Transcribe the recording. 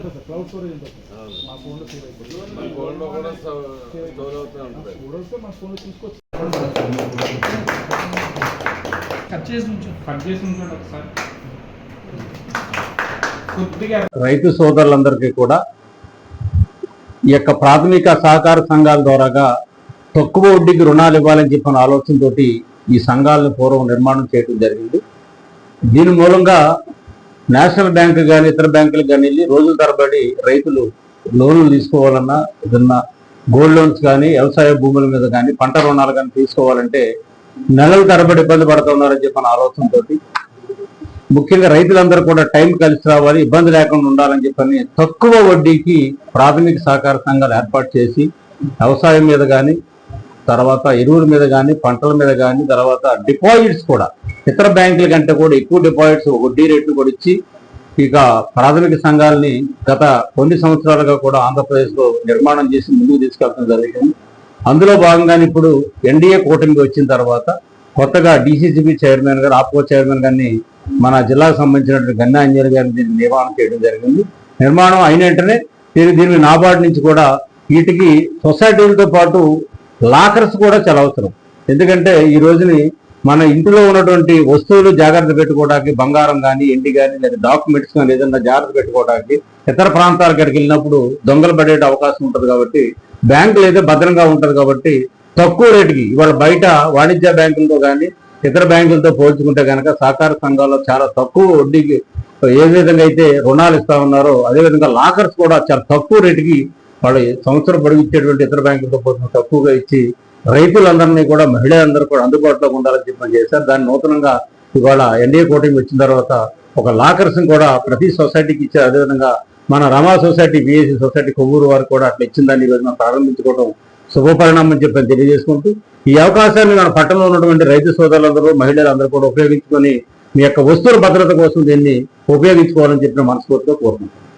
ఉంటుంది sir. Cloud storage ఉంటుంది. మా ఫోన్లో సేవ్ అయిపోతుంది. మన గోల్డ్లో కూడా స్టోర్ స్టోర్ అవుతూ ఉంటుంది. చూడొస్తే మా ఫోన్లో చూసుకోవచ్చు కట్ చేసి ఉంచు. కట్ చేసి ఉంచండి ఒకసారి. రైతు సోదరులందరికీ కూడా ఈ యొక్క ప్రాథమిక సహకార సంఘాల ద్వారాగా తక్కువ వడ్డీకి రుణాలు ఇవ్వాలని చెప్పిన ఆలోచనతోటి ఈ సంఘాలను పూర్వం నిర్మాణం చేయడం జరిగింది. దీని మూలంగా నేషనల్ బ్యాంక్ కానీ ఇతర బ్యాంకులు కానీ వెళ్ళి రోజుల తరబడి రైతులు లోన్లు తీసుకోవాలన్నా ఏదన్నా గోల్డ్ లోన్స్ కానీ వ్యవసాయ భూముల మీద కానీ పంట రుణాలు కానీ తీసుకోవాలంటే నెలల తరబడి ఇబ్బంది పడుతున్నారని చెప్పిన ఆలోచనతో ముఖ్యంగా రైతులందరూ కూడా టైం కలిసి రావాలి ఇబ్బంది లేకుండా ఉండాలని చెప్పని తక్కువ వడ్డీకి ప్రాథమిక సహకార సంఘాలు ఏర్పాటు చేసి వ్యవసాయం మీద కానీ తర్వాత ఎరువుల మీద కానీ పంటల మీద కానీ తర్వాత డిపాజిట్స్ కూడా ఇతర బ్యాంకుల కంటే కూడా ఎక్కువ డిపాజిట్స్ వడ్డీ రేట్లు కూడా ఇచ్చి ఇక ప్రాథమిక సంఘాలని గత కొన్ని సంవత్సరాలుగా కూడా ఆంధ్రప్రదేశ్లో నిర్మాణం చేసి ముందుకు తీసుకెళ్ళడం జరిగింది. అందులో భాగంగానే ఇప్పుడు ఎన్డీఏ కూటమికి వచ్చిన తర్వాత కొత్తగా డీసీసీబీ చైర్మన్ గారు ఆప్కో చైర్మన్ గారిని మన జిల్లాకు సంబంధించినటువంటి గన్నా అంజలి గారిని దీన్ని నిర్మాణం చేయడం జరిగింది. నిర్మాణం అయిన వెంటనే దీని దీని నాబార్డు నుంచి కూడా వీటికి సొసైటీలతో పాటు లాకర్స్ కూడా చాలా అవసరం. ఎందుకంటే ఈ రోజుని మన ఇంటిలో ఉన్నటువంటి వస్తువులు జాగ్రత్త పెట్టుకోవడానికి బంగారం కానీ ఎండి కానీ లేదా డాక్యుమెంట్స్ కానీ ఏదైనా జాగ్రత్త పెట్టుకోవడానికి ఇతర ప్రాంతాల కాడికి వెళ్ళినప్పుడు దొంగలు పడే అవకాశం ఉంటుంది కాబట్టి బ్యాంకులు అయితే భద్రంగా ఉంటుంది కాబట్టి తక్కువ రేటుకి ఇవాళ బయట వాణిజ్య బ్యాంకులతో కానీ ఇతర బ్యాంకులతో పోల్చుకుంటే కనుక సహకార సంఘాల్లో చాలా తక్కువ వడ్డీకి ఏ విధంగా అయితే రుణాలు ఇస్తా ఉన్నారో అదే విధంగా లాకర్స్ కూడా చాలా తక్కువ రేటుకి వాళ్ళు సంవత్సరం పొడిగిచ్చేటువంటి ఇతర బ్యాంకులతో పోల్చుకుంటే తక్కువగా ఇచ్చి రైతులందరినీ కూడా మహిళలందరూ కూడా అందుబాటులోకి ఉండాలని చెప్పి చేశారు దాన్ని నూతనంగా ఇవాళ ఎన్డీఏ కూటమి వచ్చిన తర్వాత ఒక లాకర్స్ని కూడా ప్రతి సొసైటీకి ఇచ్చారు. అదేవిధంగా మన Rama society BSc society Kovvur వారు కూడా అట్లా ఇచ్చిందాన్ని ఈరోజు మనం ప్రారంభించుకోవడం శుభపరిణామం అని చెప్పి తెలియజేసుకుంటూ ఈ అవకాశాన్ని మన పట్టణంలో ఉన్నటువంటి రైతు సోదరులందరూ మహిళలందరూ కూడా ఉపయోగించుకొని మీ యొక్క వస్తువుల భద్రత కోసం దీన్ని ఉపయోగించుకోవాలని చెప్పిన మనస్ఫూర్తిగా కోరుకుంటున్నాను.